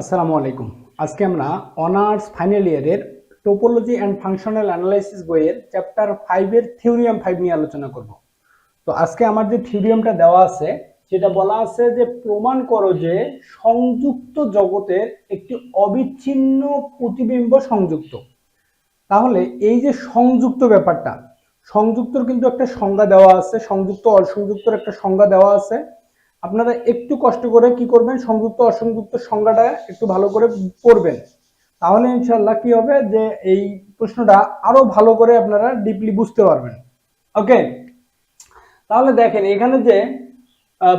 আসসালামু আলাইকুম। আজকে আমরা অনার্স ফাইনাল ইয়ারের টোপোলজি অ্যান্ড ফাংশনাল অ্যানালাইসিস বইয়ের চ্যাপ্টার ফাইভের থিওরিয়াম ফাইভ নিয়ে আলোচনা করব। তো আজকে আমার যে থিওরিয়ামটা দেওয়া আছে, সেটা বলা আছে যে প্রমাণ করো যে সংযুক্ত জগতের একটি অবিচ্ছিন্ন প্রতিবিম্ব সংযুক্ত। তাহলে এই যে সংযুক্ত ব্যাপারটা, সংযুক্তর কিন্তু একটা সংজ্ঞা দেওয়া আছে, সংযুক্ত অসংযুক্তর একটা সংজ্ঞা দেওয়া আছে। আপনারা একটু কষ্ট করে কি করবেন? সংযুক্ত, অসংযুক্ত সংজ্ঞাটা একটু ভালো করে পড়বেন। তাহলে ইনশাল্লাহ কি হবে যে এই প্রশ্নটা আরও ভালো করে আপনারা ডিপলি বুঝতে পারবেন। ওকে তাহলে দেখেন, এখানে যে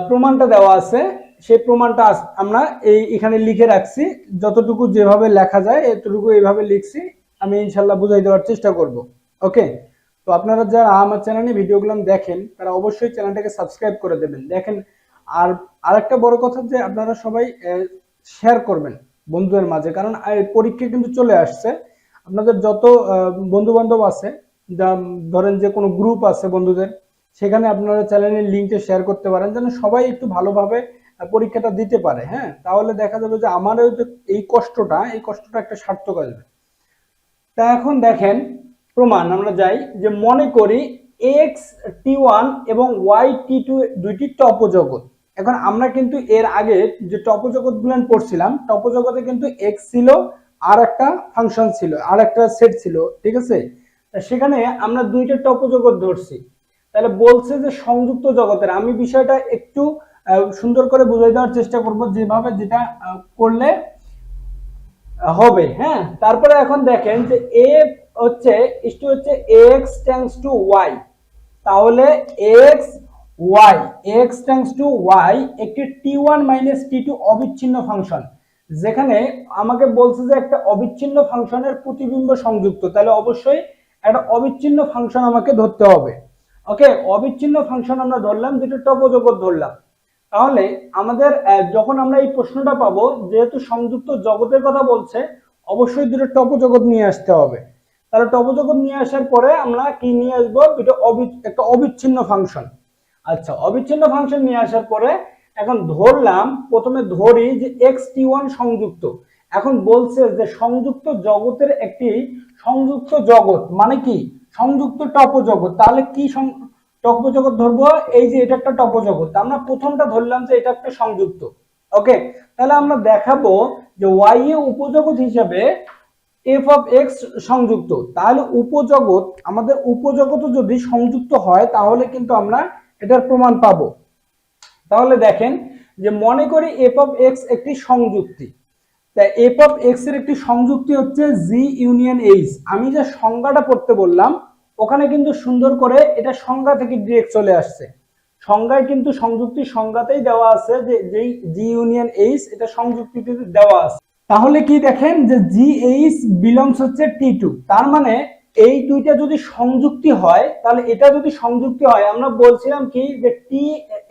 প্রমাণটা দেওয়া আছে, সেই প্রমাণটা আমরা এই এখানে লিখে রাখছি। যতটুকু যেভাবে লেখা যায়, এতটুকু এইভাবে লিখছি। আমি ইনশাল্লাহ বুঝাই দেওয়ার চেষ্টা করব। ওকে তো আপনারা যারা আমার চ্যানেলে ভিডিওগুলো দেখেন, তারা অবশ্যই চ্যানেলটাকে সাবস্ক্রাইব করে দেবেন। দেখেন আর আরেকটা বড় কথা যে আপনারা সবাই শেয়ার করবেন বন্ধুদের মাঝে। কারণ পরীক্ষা কিন্তু চলে আসছে। আপনাদের যত বন্ধু বান্ধব আছে, যা, ধরেন যে কোনো গ্রুপ আছে বন্ধুদের, সেখানে আপনারা চ্যানেলের লিঙ্কটা শেয়ার করতে পারেন, যেন সবাই একটু ভালোভাবে পরীক্ষাটা দিতে পারে হ্যাঁ? তাহলে দেখা যাবে যে আমারও এই কষ্টটা এই কষ্টটা একটা সার্থক আসবে। তা এখন দেখেন, প্রমাণ, আমরা যাই, যে মনে করি এক্স টি ওয়ান এবং ওয়াই টি টু দুইটি টপজগৎ। এখন আমরা কিন্তু এর আগে যে টপজগৎ গুলো পড়ছিলাম, টপজগতে কিন্তু এক্স ছিল আর একটা ফাংশন ছিল, আর একটা সেট ছিল, ঠিক আছে? সেখানে আমরা দুইটা টপজগৎ ধরছি। তাহলে বলছে যে সংযুক্ত জগতের, আমি বিষয়টা একটু সুন্দর করে বুঝাই দেওয়ার চেষ্টা করব যেভাবে যেটা করলে হবে হ্যাঁ? তারপরে এখন দেখেন যে এ হচ্ছে, ইস্টু হচ্ছে এক্স ট্যাংস টু ওয়াই তাহলে X Y X tends to Y একটি T one minus T two অবিচ্ছিন্ন ফাংশন যেখানে আমাকে বলছে যে একটা অবিচ্ছিন্ন ফাংশনের প্রতিবিম্ব সংযুক্ত, তাহলে অবশ্যই একটা অবিচ্ছিন্ন ফাংশন আমাকে ধরতে হবে। ওকে অবিচ্ছিন্ন ফাংশন আমরা ধরলাম যেটা টপজগৎ ধরলাম। তাহলে আমাদের যখন আমরা এই প্রশ্নটা পাবো, যেহেতু সংযুক্ত জগতের কথা বলছে, অবশ্যই দুটো টপজগৎ নিয়ে আসতে হবে। তাহলে টপজগৎ নিয়ে আসার পরে আমরা কি নিয়ে আসব? দুটো একটা অবিচ্ছিন্ন ফাংশন আচ্ছা অবিচ্ছিন্ন ফাংশন নিয়ে আসার পরে এখন ধরলাম, প্রথমে ধরি যে এক্স টি ওয়ান সংযুক্ত। এখন বলছে যে সংযুক্ত জগতের একটি সংযুক্ত জগৎ মানে কি? সংযুক্ত টপজগৎ। তাহলে কি টপজগৎ ধরবো? এই যে এটা একটা টপজগৎ। আমরা প্রথমটা ধরলাম যে এটা একটা সংযুক্ত। ওকে? তাহলে আমরা দেখাবো যে ওয়াই এ উপজগৎ হিসাবে এফ অফ এক্স সংযুক্ত। তাহলে উপজগৎ, আমাদের উপজগৎ যদি সংযুক্ত হয়, তাহলে কিন্তু আমরা এটার প্রমাণ পাবো। তাহলে দেখেন যে মনে করি এফ অফ এক্স একটি সংযুক্তি। তা এফ অফ এক্সের একটি সংযুক্তি হচ্ছে জি ইউনিয়ন এইচ আমি যে সংজ্ঞাটা পড়তে বললাম, ওখানে কিন্তু সুন্দর করে এটা সংজ্ঞা থেকে ডিরেক্ট চলে আসছে। সংজ্ঞায় কিন্তু সংযুক্তি সংজ্ঞাতেই দেওয়া আছে যে যেই জি ইউনিয়ন এইচ এটা সংযুক্তিতে দেওয়া আছে। তাহলে কি দেখেন যে জি এইচ বিলংস হচ্ছে টি টু তার মানে এই দুইটা যদি সংযুক্তি হয়, তাহলে এটা যদি সংযুক্তি হয়, আমরা বলছিলাম কি যে টি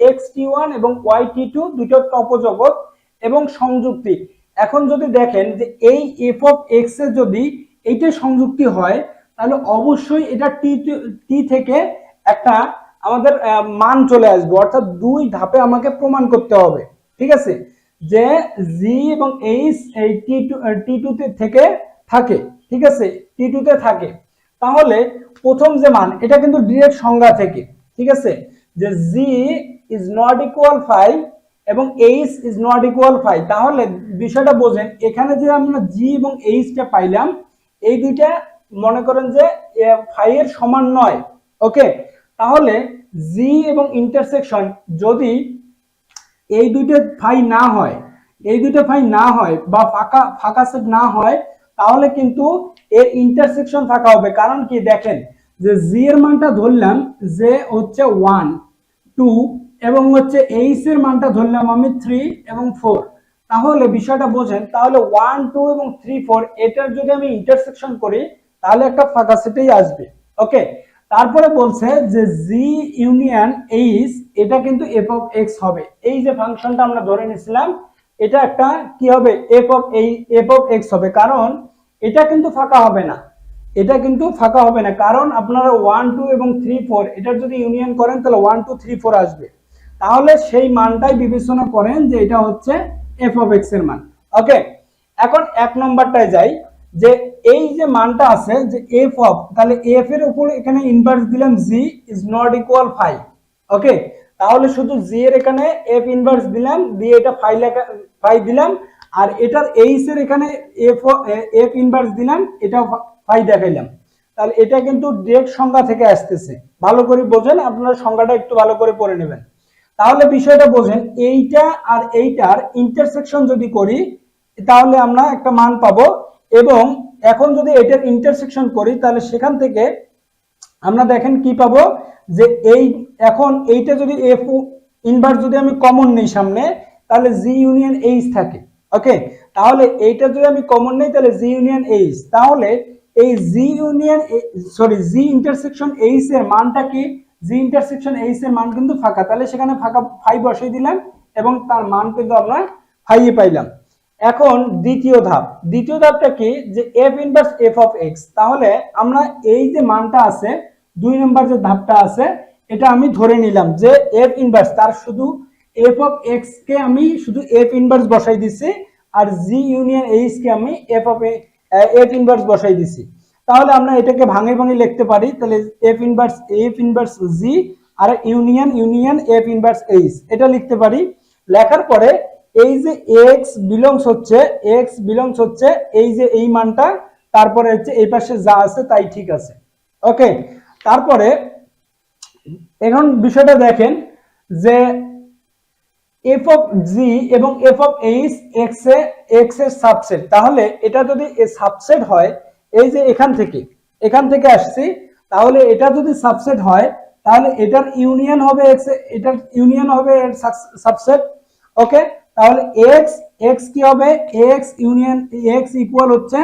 এক্স টি ওয়ান এবং ওয়াই টি টু দুটো টপজগৎ এবং সংযুক্তি। এখন যদি দেখেন যে এই এফ অফ এক্সের যদি এইটা সংযুক্তি হয়, তাহলে অবশ্যই এটা টি টি থেকে একটা আমাদের মান চলে আসবে। অর্থাৎ দুই ধাপে আমাকে প্রমাণ করতে হবে। ঠিক আছে? যে জি এবং এইচ এই টি টু টি টুতে থেকে থাকে। ঠিক আছে? টি টুতে থাকে। তাহলে প্রথম যে মান, এটা কিন্তু ডিরেক্ট সংজ্ঞা থেকে, ঠিক আছে? যে G is not equal five এবং H is not equal five তাহলে বিষয়টা বোঝেন, এখানে যে আমরা জি এবং এইচটা পাইলাম, এই দুইটা মনে করেন যে ফাইভ এর সমান নয় ওকে তাহলে জি এবং ইন্টারসেকশন যদি এই দুইটা ফাই না হয়, এই দুইটা ফাই না হয় বা ফাঁকা ফাঁকা সেট না হয়, তাহলে কিন্তু এর ইন্টারসেকশন থাকা হবে। কারণ কি? দেখেন, যে জি এর মানটা ধরলাম যে হচ্ছে ওয়ান টু এবং হচ্ছে এইচ এর মানটা ধরলাম আমি থ্রি এবং ফোর তাহলে বিষয়টা বোঝেন, তাহলে ওয়ান টু এবং থ্রি ফোর এটার যদি আমি ইন্টারসেকশন করি, তাহলে একটা ফাঁকা সেটেই আসবে। ওকে তারপরে বলছে যে জি ইউনিয়ন এইচ এটা কিন্তু এফ অফ এক্স হবে। এই যে ফাংশনটা আমরা ধরে নিয়েছিলাম, এটা একটা কি হবে? এফ অফ এই এফ অফ এক্স হবে। কারণ এটা কিন্তু ফাঁকা হবে না। এটা কিন্তু ফাঁকা হবে না। কারণ আপনারা ওয়ান টু এবং থ্রি ফোর এটার যদি ইউনিয়ন করেন, তাহলে ওয়ান টু থ্রি ফোর আসবে। তাহলে সেই মানটাই বিবেচনা করেন যে এটা হচ্ছে এফ অফ এক্সের মান। ওকে এখন এক নম্বরটায় যাই, যে এই যে মানটা আছে, যে এফ অফ তাহলে এফ এর উপর এখানে ইনভার্স দিলাম G is not equal five okay তাহলে শুধু জি এর এখানে এফ ইনভার্স দিলাম, দিয়ে এটা ফাই লেখা ফাই দিলাম আর এটার এইচ এর এখানে এফ এফ ইনভার্স দিলাম এটা ফাই দেখাইলাম। তাহলে এটা কিন্তু ডিরেক্ট সংখ্যা থেকে আসতেছে। ভালো করে বোঝেন, আপনারা সংখ্যাটা একটু ভালো করে পড়ে নেবেন। তাহলে বিষয়টা বোঝেন, এইটা আর এইটার ইন্টারসেকশন যদি করি, তাহলে আমরা একটা মান পাবো। এবং এখন যদি এটার ইন্টারসেকশন করি, তাহলে সেখান থেকে আমরা দেখেন কি পাবো, যে এই, এখন এইটা যদি এফ ইনভার্স যদি আমি কমন নেই সামনে, তাহলে জি ইউনিয়ন এইচ থাকে। ওকে তাহলে এইটা যদি আমি কমন নেই, তাহলে জি ইউনিয়ন এইচ তাহলে এই G union sorry G intersection H এর মানটা কি? জি ইন্টারসেকশন এইচ এর মান কিন্তু ফাঁকা। তাহলে সেখানে ফাঁকা ফাই বসিয়ে দিলাম এবং তার মান কিন্তু আমরা ফাইয়ে পাইলাম। এখন দ্বিতীয় ধাপ। দ্বিতীয় ধাপটা কি? যে F inverse F of X তাহলে আমরা এই যে মানটা আছে, দুই নম্বর যে ধাপটা আছে, এটা আমি ধরে নিলাম যে এফ ইনভার্স তার শুধু এফ অফ এক্স কে আমি শুধু এফ ইনভার্স বসাই দিছি, আর জি ইউনিয়ন এইচ কে আমি এফ অফ এফ ইনভার্স বসাই দিছি। তাহলে আমরা এটাকে ভাঙে ভাঙে লিখতে পারি, তাহলে F inverse F inverse G আর union union F inverse H এটা লিখতে পারি। লেখার পরে এই যে এক্স বিলংস হচ্ছে এক্স বিলংস হচ্ছে, এই যে এই মানটা, তারপরে হচ্ছে এই পাশে যা আছে তাই ঠিক আছে। ওকে তারপরে এখন বিষয়টা দেখেন যে এফ অফ জি এবং এফ অফ এইচ এক্স এ এক্সের সাবসেট তাহলে এটা যদি সাবসেট হয়, এই যে এখান থেকে এখান থেকে আসছি, তাহলে এটা যদি সাবসেট হয়, তাহলে এটার ইউনিয়ন হবে এক্স এটার ইউনিয়ন হবে এর সাবসেট ওকে তাহলে এক্স এক্স কি হবে? এক্স ইউনিয়ন এক্স ইকুয়াল হচ্ছে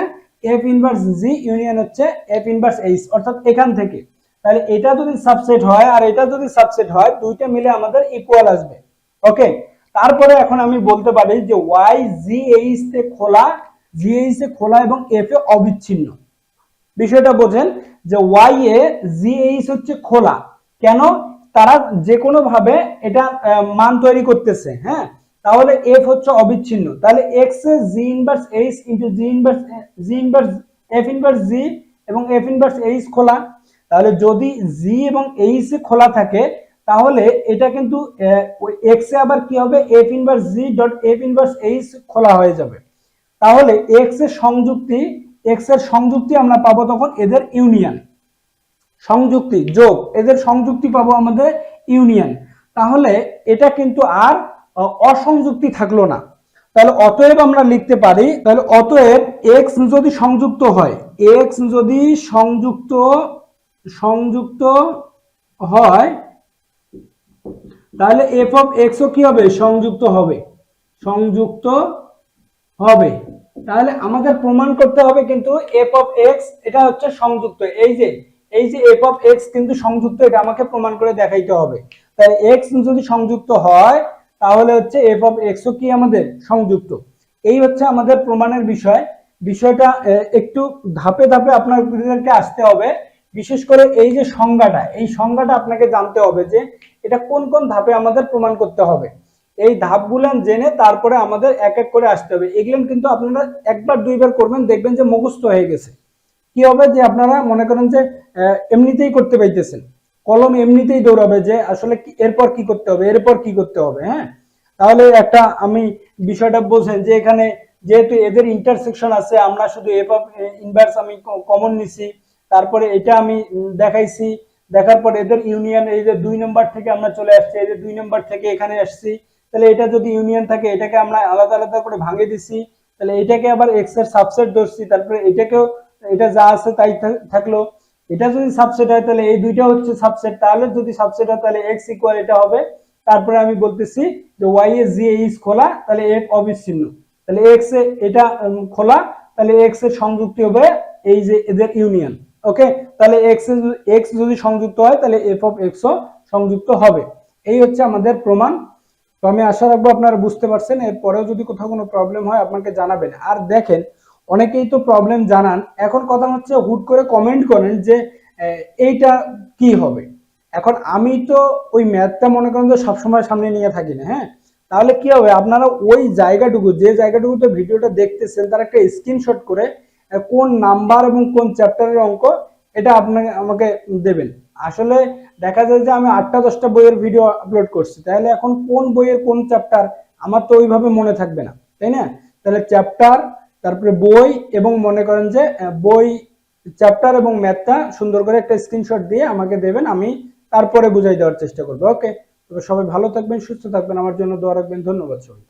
এফ ইনভার্স জি ইউনিয়ন হচ্ছে এফ ইনভার্স এইচ অর্থাৎ এখান থেকে। তাহলে এটা যদি সাবসেট হয়, আর এটা যদি সাবসেট হয়, দুইটা মিলে আমাদের ইকুয়াল আসবে। ওকে তারপরে এখন আমি বলতে পারি যে ওয়াই জি এইচ তে খোলা জি এইচ এ খোলা এবং এফ এ অবিচ্ছিন্ন। বিষয়টা বোঝেন যে ওয়াই এ জি এইচ হচ্ছে খোলা। কেন? তারা যে কোনো ভাবে এটা মান তৈরি করতেছে হ্যাঁ? তাহলে এফ হচ্ছে অবিচ্ছিন্ন। তাহলে এক্স এ G inverse H into G inverse G inverse F inverse G এবং এফ ইনভার্স এইচ খোলা। তাহলে যদি জি এবং এইচ খোলা থাকে তাহলে এটা কিন্তু এক্স এ আবার কি হবে? F inverse G dot F inverse H খোলা হয়ে যাবে। তাহলে এক্সের সংযুক্তি এক্সের সংযুক্তি আমরা পাবো তখন এদের ইউনিয়ন সংযুক্তি, যোগ, এদের সংযুক্তি পাবো আমাদের ইউনিয়ন তাহলে এটা কিন্তু আর অসংযুক্তি থাকল না। তাহলে অতএব আমরা লিখতে পারি, তাহলে অতএব এক্স যদি সংযুক্ত হয় এক্স যদি সংযুক্ত সংযুক্ত হয় তাহলে এফ অফ এক্সও কি হবে? সংযুক্ত হবে। সংযুক্ত হবে। তাহলে আমাদের প্রমাণ করতে হবে কিন্তু এফ অফ এক্স এটা হচ্ছে সংযুক্ত। এই যে এই যে এফ অফ এক্স কিন্তু সংযুক্ত, এটা আমাকে প্রমাণ করে দেখাইতে হবে। তাহলে এক্স যদি সংযুক্ত হয়, তাহলে হচ্ছে এফ অফ এক্সও কি আমাদের? সংযুক্ত। এই হচ্ছে আমাদের প্রমাণের বিষয়। বিষয়টা একটু ধাপে ধাপে আপনাদেরকে আসতে হবে। বিশেষ করে এই যে সংজ্ঞাটা, এই সংজ্ঞাটা আপনাকে জানতে হবে যে এটা কোন কোন ধাপে আমাদের প্রমাণ করতে হবে। এই ধাপগুলো জেনে তারপরে আমাদের এক এক করে আসতে হবে। এগুলো কিন্তু আপনারা একবার দুইবার করবেন, দেখবেন যে মুখস্থ হয়ে গেছে। কি হবে যে আপনারা মনে করেন যে এমনিতেই করতে পাইতেছেন। কলম এমনিতেই দৌড়াবে যে আসলে এরপর কি করতে হবে, এরপর কি করতে হবে হ্যাঁ? তাহলে একটা আমি বিষয়টা বোঝেন যে এখানে যেহেতু এদের ইন্টারসেকশন আছে, আমরা শুধু অফ ইনভার্স আমি কমন নিছি তারপরে এটা আমি দেখাইছি। দেখার পর এদের ইউনিয়ন, এই যে দুই নম্বর থেকে আমরা চলে আসছি, এই যে দুই নম্বর থেকে এখানে আসছি, তাহলে এটা যদি ইউনিয়ন থাকে, এটাকে আমরা আলাদা আলাদা করে ভাঙে দিছি, তাহলে এটাকে আবার এক্সের সাবসেট ধরছি, তারপরে এটাকেও, এটা যা আছে তাই থাকল। এটা যদি সাবসেট হয়, তাহলে এই দুইটা হচ্ছে সাবসেট তাহলে যদি সাবসেট হয়, তাহলে এক্স ইকুয়াল এটা হবে। তারপরে আমি বলতেছি যে ওয়াই এ জি এইচ খোলা, তাহলে এফ অবিচ্ছিন্ন। তাহলে এক্স এটা খোলা, তাহলে এক্সের সংযুক্তি হবে এই যে এদের ইউনিয়ন। ওকে তাহলে এক্স এক্স যদি সংযুক্ত হয়, তাহলে এফ অফ এক্সও সংযুক্ত হবে। এই হচ্ছে আমাদের প্রমাণ। তো আমি আশা রাখব আপনারা বুঝতে পারছেন। এরপরেও যদি কোথাও কোনো প্রবলেম হয়, আপনাকে জানাবেন। আর দেখেন, অনেকেই তো প্রবলেম জানান। এখন কথা হচ্ছে, হুট করে কমেন্ট করেন যে এইটা কি হবে? এখন আমি তো ওই ম্যাথটা মনে করেন যে সবসময় সামনে নিয়ে থাকি না হ্যাঁ? তাহলে কি হবে? আপনারা ওই জায়গাটুকু, যে জায়গাটুকুতে ভিডিওটা দেখতেছেন, তার একটা স্ক্রিনশট করে কোন নাম্বার এবং কোন চ্যাপ্টারের অঙ্ক এটা আপনাকে, আমাকে দেবেন। আসলে দেখা যায় যে আমি আটটা দশটা বইয়ের ভিডিও আপলোড করছি। তাহলে এখন কোন বইয়ের কোন চ্যাপ্টার আমার তো ওইভাবে মনে থাকবে না, তাই না? তাহলে চ্যাপ্টার তারপরে বই এবং মনে করেন যে বই চ্যাপ্টার এবং ম্যাথটা সুন্দর করে একটা স্ক্রিনশট দিয়ে আমাকে দেবেন, আমি তারপরে বুঝাই দেওয়ার চেষ্টা করব। ওকে তবে সবাই ভালো থাকবেন, সুস্থ থাকবেন, আমার জন্য দোয়া রাখবেন, ধন্যবাদ সবাই